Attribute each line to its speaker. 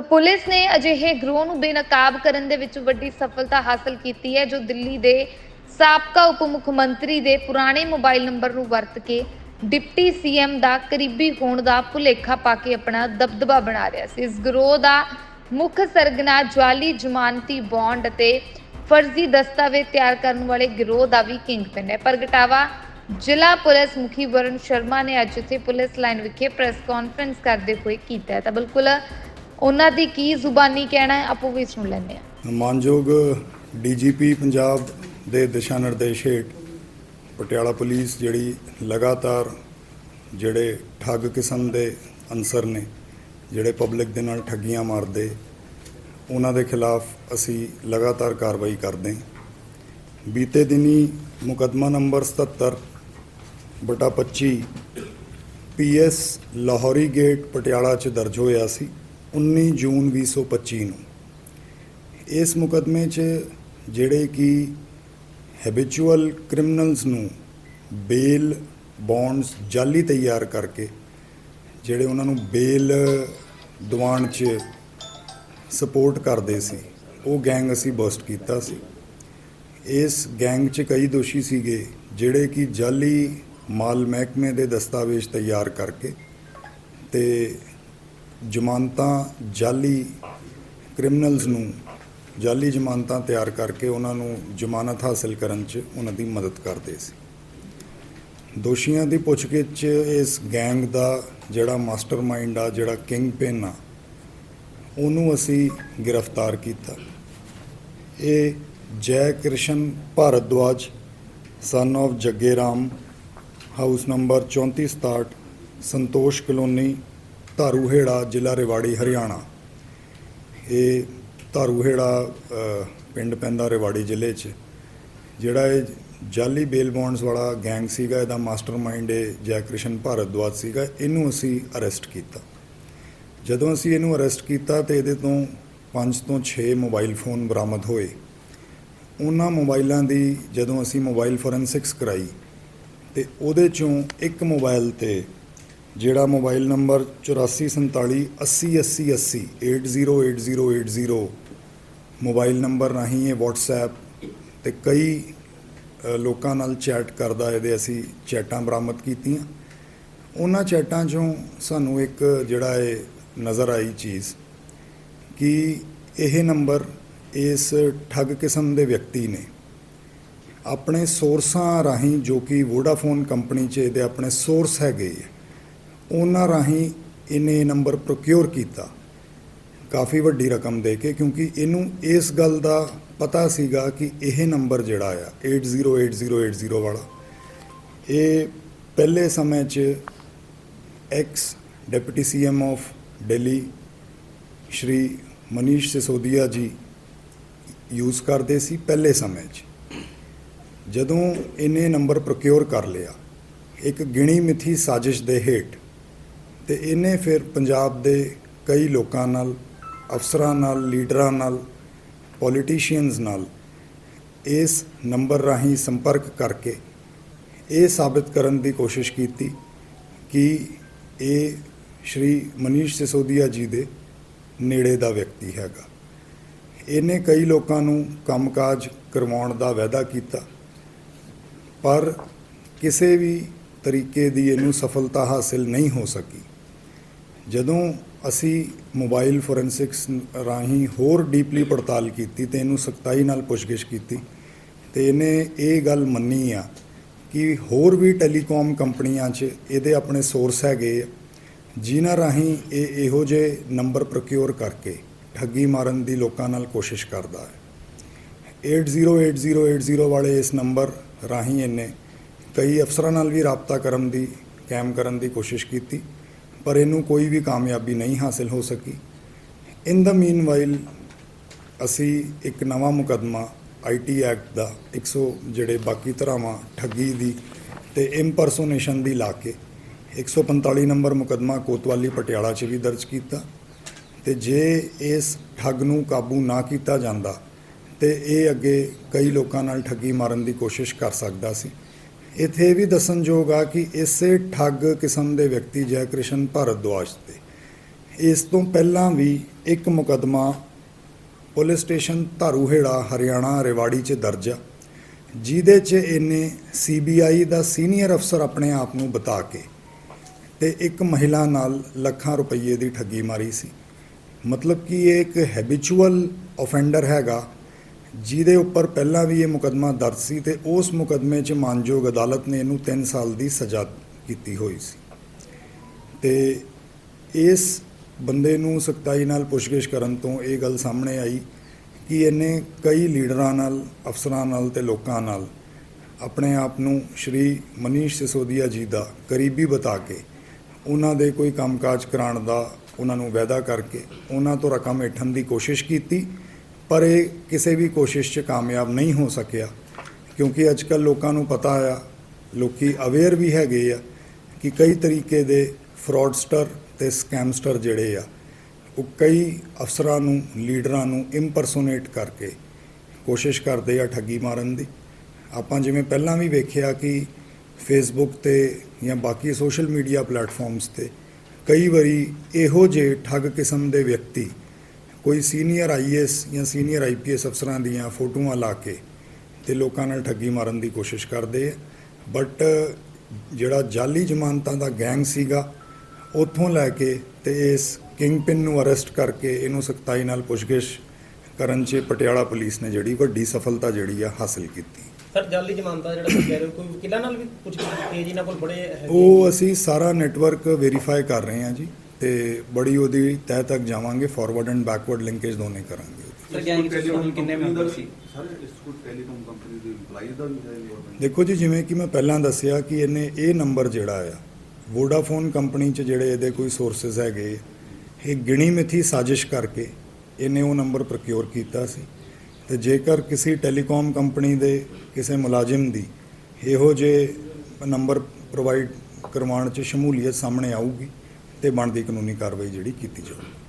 Speaker 1: ਤਾਂ ਪੁਲਿਸ ਨੇ ਅਜਿਹੇ ਗਰੋਹ ਨੂੰ ਬੇਨਕਾਬ ਕਰਨ ਦੇ ਵਿੱਚ ਵੱਡੀ ਸਫਲਤਾ ਹਾਸਲ ਕੀਤੀ ਹੈ, ਜੋ ਦਿੱਲੀ ਦੇ ਸਾਬਕਾ ਉਪ ਮੁੱਖ ਮੰਤਰੀ ਦੇ ਪੁਰਾਣੇ ਮੋਬਾਈਲ ਨੰਬਰ ਨੂੰ ਵਰਤ ਕੇ ਡਿਪਟੀ ਸੀਐਮ ਦਾ ਕਰੀਬੀ ਹੋਣ ਦਾ ਭੁਲੇਖਾ ਪਾ ਕੇ ਆਪਣਾ ਦਬਦਬਾ ਬਣਾ ਰਿਹਾ ਸੀ। ਇਸ ਗਰੋਹ ਦਾ ਮੁੱਖ ਸਰਗਨਾ ਜਾਲੀ ਜ਼ਮਾਨਤੀ ਬੌਂਡ ਅਤੇ ਫਰਜ਼ੀ ਦਸਤਾਵੇਜ਼ ਤਿਆਰ ਕਰਨ ਵਾਲੇ ਗਿਰੋਹ ਦਾ ਵੀ ਕਿੰਗਪਿਨ ਹੈ। ਪ੍ਰਗਟਾਵਾ ਜ਼ਿਲ੍ਹਾ ਪੁਲਿਸ ਮੁਖੀ ਵਰੁਣ ਸ਼ਰਮਾ ਨੇ ਅੱਜ ਇੱਥੇ ਪੁਲਿਸ ਲਾਈਨ ਵਿਖੇ ਪ੍ਰੈਸ ਕਾਨਫਰੰਸ ਕਰਦੇ ਹੋਏ ਕੀਤਾ ਹੈ। ਤਾਂ ਬਿਲਕੁਲ ਉਹਨਾਂ ਦੀ ਕੀ ਜ਼ੁਬਾਨੀ ਕਹਿਣਾ ਹੈ, ਆਪੋ ਵੀ ਸੁਣ ਲੈਂਦੇ ਹਾਂ।
Speaker 2: ਮਾਨਯੋਗ ਡੀਜੀਪੀ ਪੰਜਾਬ ਦੇ ਦਿਸ਼ਾ ਨਿਰਦੇਸ਼ ਹੇਠ ਪਟਿਆਲਾ ਪੁਲਿਸ ਜਿਹੜੀ ਲਗਾਤਾਰ ਜਿਹੜੇ ਠੱਗ ਕਿਸਮ ਦੇ ਅਨਸਰ ਨੇ, ਜਿਹੜੇ ਪਬਲਿਕ ਦੇ ਨਾਲ ਠੱਗੀਆਂ ਮਾਰਦੇ, ਉਹਨਾਂ ਦੇ ਖਿਲਾਫ ਅਸੀਂ ਲਗਾਤਾਰ ਕਾਰਵਾਈ ਕਰਦੇ ਹਾਂ। ਬੀਤੇ ਦਿਨੀ ਮੁਕੱਦਮਾ ਨੰਬਰ 77 ਬਟਾ 25 ਪੀਐਸ ਲਾਹੌਰੀ ਗੇਟ ਪਟਿਆਲਾ 'ਚ ਦਰਜ ਹੋਇਆ ਸੀ। 19 ਜੂਨ 2025 ਨੂੰ। ਇਸ ਮੁਕੱਦਮੇ 'ਚ ਜਿਹੜੇ ਕਿ ਹੈਬਿਚੁਅਲ ਕ੍ਰਿਮੀਨਲਸ ਨੂੰ ਬੇਲ ਬੌਂਡਸ ਜਾਲੀ ਤਿਆਰ ਕਰਕੇ, ਜਿਹੜੇ ਉਹਨਾਂ ਨੂੰ ਬੇਲ ਦਿਵਾਉਣ 'ਚ ਸਪੋਰਟ ਕਰਦੇ ਸੀ, ਉਹ ਗੈਂਗ ਅਸੀਂ ਬਸਟ ਕੀਤਾ ਸੀ। ਇਸ ਗੈਂਗ 'ਚ ਕਈ ਦੋਸ਼ੀ ਸੀਗੇ, ਜਿਹੜੇ ਕਿ ਜਾਲੀ ਮਾਲ ਮਹਿਕਮੇ ਦੇ ਦਸਤਾਵੇਜ਼ ਤਿਆਰ ਕਰਕੇ ਤੇ ਜ਼ਮਾਨਤਾਂ ਜਾਲੀ ਕ੍ਰਿਮੀਨਲਸ ਨੂੰ ਜਾਲੀ ਜ਼ਮਾਨਤਾਂ ਤਿਆਰ ਕਰਕੇ ਉਹਨਾਂ ਨੂੰ ਜ਼ਮਾਨਤ ਹਾਸਲ ਕਰਨ 'ਚ ਉਹਨਾਂ ਦੀ ਮਦਦ ਕਰਦੇ ਸੀ। ਦੋਸ਼ੀਆਂ ਦੀ ਪੁੱਛਗਿੱਛ 'ਚ ਇਸ ਗੈਂਗ ਦਾ ਜਿਹੜਾ ਮਾਸਟਰਮਾਈਂਡ ਆ, ਜਿਹੜਾ ਕਿੰਗ ਪਿਨ ਆ, ਉਹਨੂੰ ਅਸੀਂ ਗ੍ਰਿਫਤਾਰ ਕੀਤਾ। ਇਹ ਜੈ Krishna Bhardwaj son of Jagge Ram house number 3467 Santosh colony Dharuhera ਜ਼ਿਲ੍ਹਾ ਰਿਵਾੜੀ, ਹਰਿਆਣਾ। ਇਹ ਧਾਰੂਹੇੜਾ ਪਿੰਡ ਪੈਂਦਾ ਰੇਵਾੜੀ ਜ਼ਿਲ੍ਹੇ 'ਚ। ਜਿਹੜਾ ਇਹ ਜਾਲੀ ਬੇਲ ਬੌਂਡਸ ਵਾਲਾ ਗੈਂਗ ਸੀਗਾ, ਇਹਦਾ ਮਾਸਟਰਮਾਈਂਡ ਇਹ ਜੈ ਕ੍ਰਿਸ਼ਨ ਭਾਰਦਵਾਜ ਸੀਗਾ, ਇਹਨੂੰ ਅਸੀਂ ਅਰੈਸਟ ਕੀਤਾ। ਜਦੋਂ ਅਸੀਂ ਇਹਨੂੰ ਅਰੈਸਟ ਕੀਤਾ ਤੇ ਇਹਦੇ ਤੋਂ 5 ਤੋਂ 6 ਮੋਬਾਈਲ ਫੋਨ ਬਰਾਮਦ ਹੋਏ। ਉਹਨਾਂ ਮੋਬਾਈਲਾਂ ਦੀ ਜਦੋਂ ਅਸੀਂ ਮੋਬਾਈਲ ਫੋਰੈਂਸਿਕਸ ਕਰਾਈ, ਤੇ ਉਹਦੇ ਚੋਂ ਇੱਕ ਮੋਬਾਈਲ ਤੇ ਜਿਹੜਾ ਮੋਬਾਈਲ ਨੰਬਰ 8447 808080 808080 ਮੋਬਾਈਲ ਨੰਬਰ ਰਾਹੀਂ ਇਹ WhatsApp ਤੇ ਕਈ ਲੋਕਾਂ ਨਾਲ ਚੈਟ ਕਰਦਾ ਇਹਦੇ ਅਸੀਂ ਚੈਟਾਂ ਬਰਾਮਦ ਕੀਤੀਆਂ। ਉਹਨਾਂ ਚੈਟਾਂ 'ਚੋਂ ਸਾਨੂੰ ਇੱਕ ਜਿਹੜਾ ਇਹ ਨਜ਼ਰ ਆਈ ਚੀਜ਼ ਕਿ ਇਹ ਨੰਬਰ ਇਸ ਠੱਗ ਕਿਸਮ ਦੇ ਵਿਅਕਤੀ ਨੇ। ਆਪਣੇ ਸੋਰਸਾਂ ਰਾਹੀਂ ਜੋ ਕਿ ਵੋਡਾਫੋਨ ਕੰਪਨੀ 'ਚ ਇਹਦੇ ਆਪਣੇ ਸੋਰਸ ਹੈਗੇ ਆ, ਉਹਨਾਂ ਰਾਹੀਂ ਇਹਨੇ ਇਹ ਨੰਬਰ ਪ੍ਰੋਕਿਉਰ ਕੀਤਾ। ਕਾਫੀ ਵੱਡੀ ਰਕਮ ਦੇ ਕੇ, ਕਿਉਂਕਿ ਇਹਨੂੰ ਇਸ ਗੱਲ ਦਾ ਪਤਾ ਸੀਗਾ ਕਿ ਇਹ ਨੰਬਰ ਜਿਹੜਾ ਆ 808080 ਵਾਲਾ, ਇਹ ਪਹਿਲੇ ਸਮੇਂ 'ਚ ex deputy CM of Delhi Shri Manish Sisodia ji use ਕਰਦੇ ਸੀ ਪਹਿਲੇ ਸਮੇਂ 'ਚ। ਜਦੋਂ ਇਹਨੇ ਨੰਬਰ ਪ੍ਰੋਕਿਉਰ ਕਰ ਲਿਆ, ਇੱਕ ਗਿਣੀ ਮਿਥੀ ਸਾਜ਼ਿਸ਼ ਦੇ ਹੇਠ ਤੇ ਇਹਨੇ ਫਿਰ ਪੰਜਾਬ ਦੇ ਕਈ ਲੋਕਾਂ ਨਾਲ, ਅਫਸਰਾਂ ਨਾਲ, ਲੀਡਰਾਂ ਨਾਲ ਪੋਲੀਟੀਸ਼ੀਅਨਸ ਨਾਲ ਇਸ ਨੰਬਰ ਰਾਹੀਂ ਸੰਪਰਕ ਕਰਕੇ ਇਹ ਸਾਬਿਤ ਕਰਨ ਦੀ ਕੋਸ਼ਿਸ਼ ਕੀਤੀ ਕਿ ਇਹ ਸ਼੍ਰੀ ਮਨੀਸ਼ ਸਿਸੋਦੀਆ ਜੀ ਦੇ ਨੇੜੇ ਦਾ ਵਿਅਕਤੀ ਹੈਗਾ। ਇਹਨੇ ਕਈ ਲੋਕਾਂ ਨੂੰ ਕੰਮਕਾਜ ਕਰਵਾਉਣ ਦਾ ਵਾਅਦਾ ਕੀਤਾ, ਪਰ ਕਿਸੇ ਵੀ ਤਰੀਕੇ ਦੀ ਇਹਨੂੰ ਸਫਲਤਾ ਹਾਸਿਲ ਨਹੀਂ ਹੋ ਸਕੀ। ਜਦੋਂ ਅਸੀਂ ਮੋਬਾਈਲ ਫੋਰੈਂਸਿਕਸ ਰਾਹੀਂ ਹੋਰ ਡੀਪਲੀ ਪੜਤਾਲ ਕੀਤੀ ਤੇ ਇਹਨੂੰ ਸਖਤਾਈ ਨਾਲ ਪੁੱਛਗਿੱਛ ਕੀਤੀ, ਤੇ ਇਹਨੇ ਇਹ ਗੱਲ ਮੰਨੀ ਆ ਕਿ ਹੋਰ ਵੀ ਟੈਲੀਕਾਮ ਕੰਪਨੀਆਂ 'ਚ ਇਹਦੇ ਆਪਣੇ ਸੋਰਸ ਹੈਗੇ ਆ, ਜਿਨ੍ਹਾਂ ਰਾਹੀਂ ਇਹ ਇਹੋ ਜਿਹੇ ਨੰਬਰ ਪ੍ਰੋਕਿਉਰ ਕਰਕੇ ਠੱਗੀ ਮਾਰਨ ਦੀ ਲੋਕਾਂ ਨਾਲ ਕੋਸ਼ਿਸ਼ ਕਰਦਾ ਹੈ। 808080 ਵਾਲੇ ਇਸ ਨੰਬਰ ਰਾਹੀਂ ਇਹਨੇ ਕਈ ਅਫਸਰਾਂ ਨਾਲ ਵੀ ਰਾਬਤਾ ਕਰਨ ਦੀ, ਕਾਇਮ ਕਰਨ ਦੀ ਕੋਸ਼ਿਸ਼ ਕੀਤੀ। ਪਰ ਇਹਨੂੰ ਕੋਈ ਵੀ ਕਾਮਯਾਬੀ ਨਹੀਂ ਹਾਸਿਲ ਹੋ ਸਕੀ। ਇਨ ਦਾ ਮੀਨਵਾਈਲ ਅਸੀਂ ਇੱਕ ਨਵਾਂ ਮੁਕੱਦਮਾ ਆਈਟੀ ਐਕਟ ਦਾ 100 ਜਿਹੜੇ ਬਾਕੀ ਧਰਾਵਾਂ ਠੱਗੀ ਦੀ ਤੇ ਇੰਪਰਸੋਨੇਸ਼ਨ ਦੀ ਲਾ ਕੇ 145 ਨੰਬਰ ਮੁਕੱਦਮਾ ਕੋਤਵਾਲੀ ਪਟਿਆਲਾ 'ਚ ਵੀ ਦਰਜ ਕੀਤਾ ਤੇ ਜੇ ਇਸ ਠੱਗ ਨੂੰ ਕਾਬੂ ਨਾ ਕੀਤਾ ਜਾਂਦਾ ਤੇ ਇਹ ਅੱਗੇ ਕਈ ਲੋਕਾਂ ਨਾਲ ਠੱਗੀ ਮਾਰਨ ਦੀ ਕੋਸ਼ਿਸ਼ ਕਰ ਸਕਦਾ ਸੀ। ਇੱਥੇ ਇਹ ਵੀ ਦੱਸਣਯੋਗ ਆ ਕਿ ਇਸੇ ਠੱਗ ਕਿਸਮ ਦੇ ਵਿਅਕਤੀ ਜੈ ਕ੍ਰਿਸ਼ਨ ਭਾਰਦਵਾਜ ਤੇ ਇਸ ਤੋਂ ਪਹਿਲਾਂ ਵੀ ਇੱਕ ਮੁਕੱਦਮਾ ਪੁਲਿਸ ਸਟੇਸ਼ਨ ਧਾਰੂਹੇੜਾ, ਹਰਿਆਣਾ, ਰੇਵਾੜੀ 'ਚ ਦਰਜ ਆ, ਜਿਹਦੇ 'ਚ ਇਹਨੇ ਸੀਬੀਆਈ ਦਾ ਸੀਨੀਅਰ ਅਫਸਰ ਆਪਣੇ ਆਪ ਨੂੰ ਬਤਾ ਕੇ ਤੇ ਇੱਕ ਮਹਿਲਾ ਨਾਲ ਲੱਖਾਂ ਰੁਪਏ ਦੀ ਠੱਗੀ ਮਾਰੀ ਸੀ। ਮਤਲਬ ਕਿ ਇਹ ਇੱਕ ਹੈਬਿਚੁਅਲ ਆਫੈਂਡਰ ਹੈਗਾ ਜਿਹਦੇ ਉੱਪਰ ਪਹਿਲਾਂ ਵੀ ਇਹ ਮੁਕੱਦਮਾ ਦਰਜ ਸੀ ਤੇ ਉਸ ਮੁਕੱਦਮੇ 'ਚ ਮਾਨਯੋਗ ਅਦਾਲਤ ਨੇ ਇਹਨੂੰ 3 ਸਾਲ ਦੀ ਸਜ਼ਾ ਕੀਤੀ ਹੋਈ ਸੀ। ਤੇ ਇਸ ਬੰਦੇ ਨੂੰ ਸਖਤਾਈ ਨਾਲ ਪੁੱਛਗਿੱਛ ਕਰਨ ਤੋਂ ਇਹ ਗੱਲ ਸਾਹਮਣੇ ਆਈ ਕਿ ਇਹਨੇ ਕਈ ਲੀਡਰਾਂ ਨਾਲ, ਅਫਸਰਾਂ ਨਾਲ ਤੇ ਲੋਕਾਂ ਨਾਲ ਆਪਣੇ ਆਪ ਨੂੰ ਸ਼੍ਰੀ ਮਨੀਸ਼ ਸਿਸੋਦੀਆ ਜੀ ਦਾ ਕਰੀਬੀ ਬਤਾ ਕੇ, ਉਹਨਾਂ ਦੇ ਕੋਈ ਕੰਮਕਾਜ ਕਰਾਉਣ ਦਾ ਉਹਨਾਂ ਨੂੰ ਵਾਅਦਾ ਕਰਕੇ, ਉਹਨਾਂ ਤੋਂ ਰਕਮ ਏਠਣ ਦੀ ਕੋਸ਼ਿਸ਼ ਕੀਤੀ ਪਰ ਇਹ ਕਿਸੇ ਵੀ ਕੋਸ਼ਿਸ਼ 'ਚ ਕਾਮਯਾਬ ਨਹੀਂ ਹੋ ਸਕਿਆ, ਕਿਉਂਕਿ ਅੱਜ ਕੱਲ੍ਹ ਲੋਕਾਂ ਨੂੰ ਪਤਾ ਆ, ਲੋਕੀ ਅਵੇਅਰ ਵੀ ਹੈਗੇ ਆ ਕਿ ਕਈ ਤਰੀਕੇ ਦੇ ਫਰਾਡਸਟਰ ਤੇ ਸਕੈਮਸਟਰ ਜਿਹੜੇ ਆ, ਉਹ ਕਈ ਅਫਸਰਾਂ ਨੂੰ, ਲੀਡਰਾਂ ਨੂੰ ਇੰਪਰਸੋਨੇਟ ਕਰਕੇ ਕੋਸ਼ਿਸ਼ ਕਰਦੇ ਆ ਠੱਗੀ ਮਾਰਨ ਦੀ। ਆਪਾਂ ਜਿਵੇਂ ਪਹਿਲਾਂ ਵੀ ਵੇਖਿਆ ਕਿ ਫੇਸਬੁੱਕ ਤੇ ਜਾਂ ਬਾਕੀ ਸੋਸ਼ਲ ਮੀਡੀਆ ਪਲੇਟਫਾਰਮਸ ਤੇ ਕਈ ਵਾਰੀ ਇਹੋ ਜਿਹੇ ਠੱਗ ਕਿਸਮ ਦੇ ਵਿਅਕਤੀ ਕੋਈ ਸੀਨੀਅਰ ਆਈਐਸ ਜਾਂ ਸੀਨੀਅਰ ਆਈਪੀਐਸ ਅਫਸਰਾਂ ਦੀਆਂ ਫੋਟੋਆਂ ਲਾ ਕੇ ਤੇ ਲੋਕਾਂ ਨਾਲ ਠੱਗੀ ਮਾਰਨ ਦੀ ਕੋਸ਼ਿਸ਼ ਕਰਦੇ ਆ। ਬਟ ਜਿਹੜਾ ਜਾਲੀ ਜ਼ਮਾਨਤਾਂ ਦਾ ਗੈਂਗ ਸੀਗਾ ਉੱਥੋਂ ਲੈ ਕੇ ਤੇ ਇਸ ਕਿੰਗਪਿਨ ਨੂੰ ਅਰੈਸਟ ਕਰਕੇ ਇਹਨੂੰ ਸਖਤਾਈ ਨਾਲ ਪੁੱਛਗਿੱਛ ਕਰਨ 'ਚ ਪਟਿਆਲਾ ਪੁਲਿਸ ਨੇ ਜਿਹੜੀ ਵੱਡੀ ਸਫਲਤਾ ਜਿਹੜੀ ਆ ਹਾਸਲ ਕੀਤੀ।
Speaker 3: ਸਰ ਜਾਲੀ ਜ਼ਮਾਨਤਾਂ ਜਿਹੜਾ ਤੁਸੀਂ ਕਹਿ ਰਹੇ ਹੋ ਕੋਈ ਵਕੀਲਾਂ ਨਾਲ ਵੀ ਪੁੱਛ ਕੀਤੀ ਹੈ? ਜਿਨ੍ਹਾਂ ਕੋਲ ਬੜੇ
Speaker 2: ਉਹ ਅਸੀਂ ਸਾਰਾ ਨੈਟਵਰਕ ਵੈਰੀਫਾਈ ਕਰ ਰਹੇ ਹਾਂ ਜੀ। ਤੇ ਬੜੀ ਉਹਦੀ ਤਹਿ ਤੱਕ ਜਾਵਾਂਗੇ ਫਾਰਵਰਡ ਐਂਡ ਬੈਕਵਰਡ ਲਿੰਕੇਜ ਦੋਨੇ ਕਰਾਂਗੇ।
Speaker 4: ਸਰ ਕਿੰਨੇ ਮੈਂਬਰ ਸੀ?
Speaker 5: ਸਰ ਇਸ ਕੋਲ ਟੈਲੀਕਾਮ ਕੰਪਨੀ ਦੇ EMPLOYEE ਦਾ ਵੀ?
Speaker 2: ਦੇਖੋ ਜੀ ਜਿਵੇਂ ਕਿ ਮੈਂ ਪਹਿਲਾਂ ਦੱਸਿਆ ਕਿ ਇਹਨੇ ਇਹ ਨੰਬਰ ਜਿਹੜਾ ਆ ਵੋਡਾਫੋਨ ਕੰਪਨੀ 'ਚ ਜਿਹੜੇ ਇਹਦੇ ਕੋਈ ਸੋਰਸਸ ਹੈਗੇ ਇਹ ਗਿਣੀ ਮਿਥੀ ਸਾਜ਼ਿਸ਼ ਕਰਕੇ ਇਹਨੇ ਉਹ ਨੰਬਰ ਪ੍ਰੋਕਿਉਰ ਕੀਤਾ ਸੀ। ਤੇ ਜੇਕਰ ਕਿਸੇ ਟੈਲੀਕਾਮ ਕੰਪਨੀ ਦੇ ਕਿਸੇ ਮੁਲਾਜ਼ਮ ਦੀ ਇਹੋ ਜਿਹੇ ਨੰਬਰ ਪ੍ਰੋਵਾਈਡ ਕਰਵਾਉਣ 'ਚ ਸ਼ਮੂਲੀਅਤ ਸਾਹਮਣੇ ਆਊਗੀ ਤੇ ਬਣਦੀ ਕਾਨੂੰਨੀ ਕਾਰਵਾਈ ਜਿਹੜੀ ਕੀਤੀ ਜਾਵੇ